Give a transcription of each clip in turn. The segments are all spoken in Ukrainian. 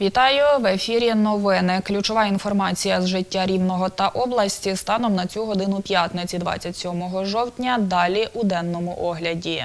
Вітаю в ефірі. Новини. Ключова інформація з життя рівного та області станом на цю годину п'ятниці, 27 жовтня. Далі у денному огляді.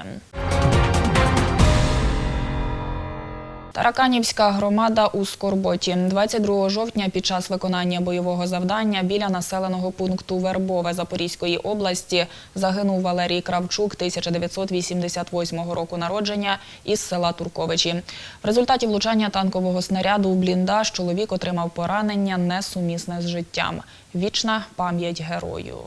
Тараканівська громада у Скорботі 22 жовтня під час виконання бойового завдання біля населеного пункту Вербове Запорізької області загинув Валерій Кравчук 1988 року народження із села Турковичі. В результаті влучання танкового снаряду у бліндаж чоловік отримав поранення несумісне з життям. Вічна пам'ять герою.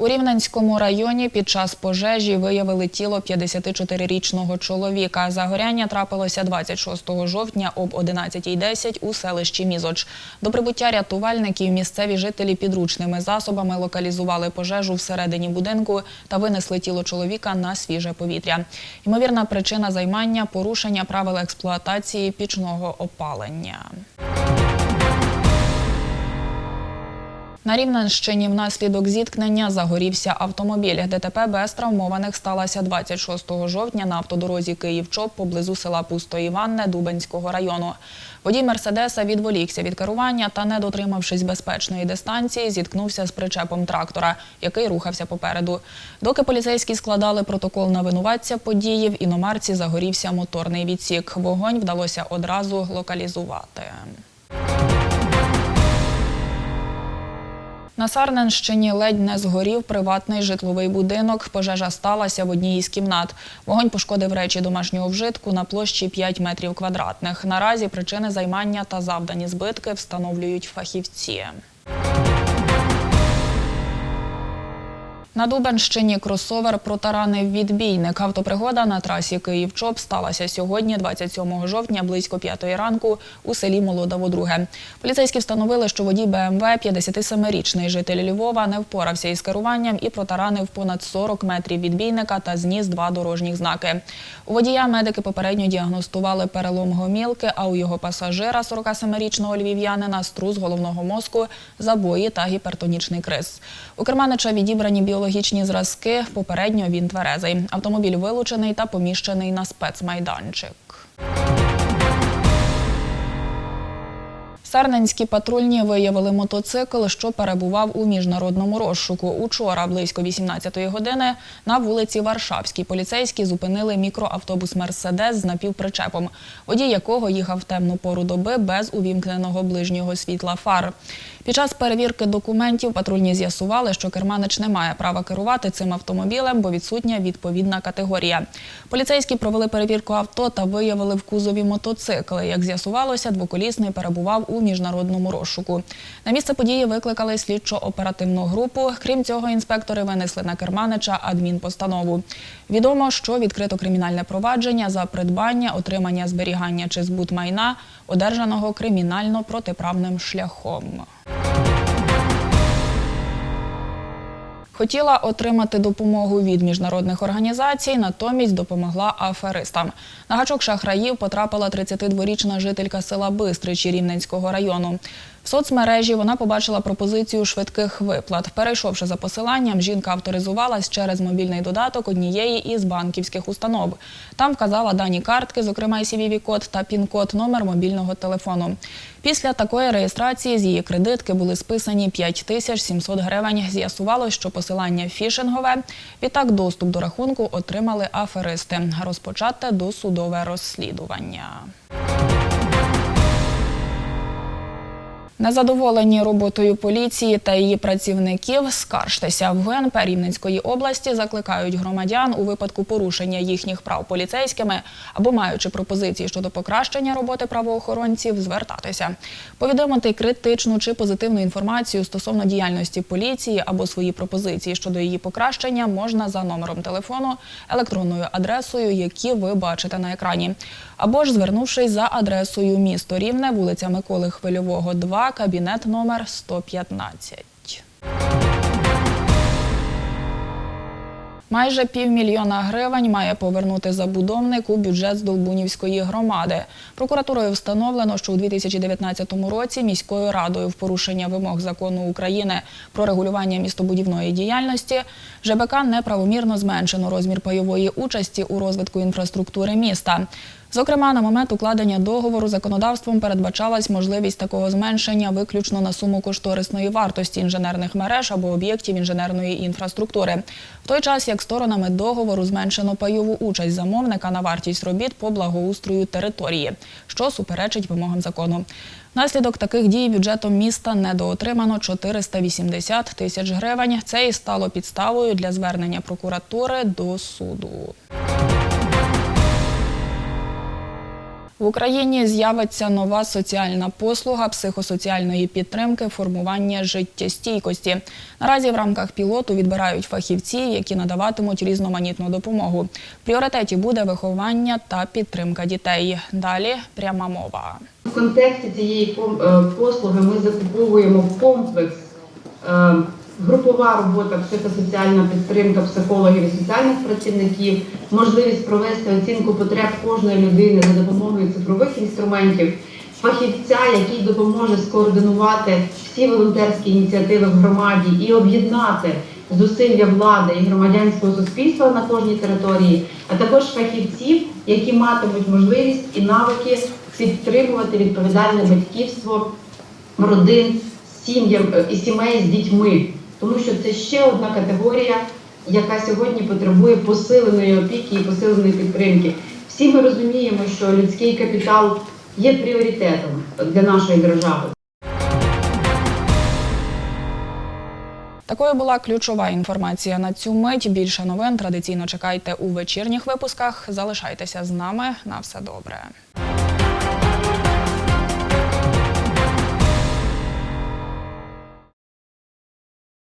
У Рівненському районі під час пожежі виявили тіло 54-річного чоловіка. Загоряння трапилося 26 жовтня об 11.10 у селищі Мізоч. До прибуття рятувальників місцеві жителі підручними засобами локалізували пожежу всередині будинку та винесли тіло чоловіка на свіже повітря. Ймовірна причина займання – порушення правил експлуатації пічного опалення. На Рівненщині внаслідок зіткнення загорівся автомобіль. ДТП без травмованих сталося 26 жовтня на автодорозі Київ-Чоп поблизу села Пусто Іванне Дубенського району. Водій Мерседеса відволікся від керування та, не дотримавшись безпечної дистанції, зіткнувся з причепом трактора, який рухався попереду. Доки поліцейські складали протокол на винуватця події, в іномарці загорівся моторний відсік. Вогонь вдалося одразу локалізувати. На Сарненщині ледь не згорів приватний житловий будинок. Пожежа сталася в одній із кімнат. Вогонь пошкодив речі домашнього вжитку на площі 5 метрів квадратних. Наразі причини займання та завдані збитки встановлюють фахівці. На Дубенщині кросовер протаранив відбійник. Автопригода на трасі Київ-Чоп сталася сьогодні, 27 жовтня, близько 5 ранку у селі Молодово-Друге. Поліцейські встановили, що водій БМВ, 57-річний житель Львова, не впорався із керуванням і протаранив понад 40 метрів відбійника та зніс два дорожніх знаки. У водія медики попередньо діагностували перелом гомілки, а у його пасажира, 47-річного львів'янина, струс головного мозку, забої та гіпертонічний криз. У керманича відібрані біологічні зразки. Попередньо він тверезий. Автомобіль вилучений та поміщений на спецмайданчик. Сарненські патрульні виявили мотоцикл, що перебував у міжнародному розшуку. Учора, близько 18-ї години, на вулиці Варшавській поліцейські зупинили мікроавтобус «Мерседес» з напівпричепом, водій якого їхав темну пору доби без увімкненого ближнього світла фар. Під час перевірки документів патрульні з'ясували, що керманич не має права керувати цим автомобілем, бо відсутня відповідна категорія. Поліцейські провели перевірку авто та виявили в кузові мотоцикли. Як з'ясувалося, двоколісний перебував у міжнародному розшуку. На місце події викликали слідчо-оперативну групу. Крім цього, інспектори винесли на керманича адмінпостанову. Відомо, що відкрито кримінальне провадження за придбання, отримання зберігання чи збут майна, одержаного кримінально-протиправним шляхом. Хотіла отримати допомогу від міжнародних організацій, натомість допомогла аферистам. На гачок шахраїв потрапила 32-річна жителька села Бистричі Рівненського району. В соцмережі вона побачила пропозицію швидких виплат. Перейшовши за посиланням, жінка авторизувалась через мобільний додаток однієї із банківських установ. Там вказала дані картки, зокрема CVV-код та пін-код номер мобільного телефону. Після такої реєстрації з її кредитки були списані 5700 гривень. З'ясувалось, що посилання фішингове. Відтак доступ до рахунку отримали аферисти. Розпочате досудове розслідування. Незадоволені роботою поліції та її працівників скаржтеся. В ГНП Рівненської області закликають громадян у випадку порушення їхніх прав поліцейськими або маючи пропозиції щодо покращення роботи правоохоронців, звертатися. Повідомити критичну чи позитивну інформацію стосовно діяльності поліції або свої пропозиції щодо її покращення можна за номером телефону, електронною адресою, які ви бачите на екрані, або ж звернувшись за адресою місто Рівне, вулиця Миколи Хвильового, 2, кабінет номер 115. Майже півмільйона гривень має повернути забудовник у бюджет з Долбунівської громади. Прокуратурою встановлено, що у 2019 році міською радою в порушення вимог закону України про регулювання містобудівної діяльності ЖБК неправомірно зменшено розмір пайової участі у розвитку інфраструктури міста. Зокрема, на момент укладення договору законодавством передбачалась можливість такого зменшення виключно на суму кошторисної вартості інженерних мереж або об'єктів інженерної інфраструктури. В той час, як сторонами договору зменшено пайову участь замовника на вартість робіт по благоустрою території, що суперечить вимогам закону. Внаслідок таких дій бюджетом міста недоотримано 480 тисяч гривень. Це і стало підставою для звернення прокуратури до суду. В Україні з'явиться нова соціальна послуга психосоціальної підтримки формування життєстійкості. Наразі в рамках пілоту відбирають фахівці, які надаватимуть різноманітну допомогу. В пріоритеті буде виховання та підтримка дітей. Далі пряма мова. В контексті цієї е, послуги ми закуповуємо комплекс, е, групова робота, психосоціальна підтримка психологів і соціальних працівників, можливість провести оцінку потреб кожної людини за допомогою цифрових інструментів, фахівця, який допоможе скоординувати всі волонтерські ініціативи в громаді і об'єднати зусилля влади і громадянського суспільства на кожній території, а також фахівців, які матимуть можливість і навики підтримувати відповідальне батьківство родин, сім'ям е, і сімей з дітьми, тому що це ще одна категорія, яка сьогодні потребує посиленої опіки і посиленої підтримки. Всі ми розуміємо, що людський капітал є пріоритетом для нашої держави. Такою була ключова інформація на цю мить. Більше новин традиційно чекайте у вечірніх випусках. Залишайтеся з нами. На все добре.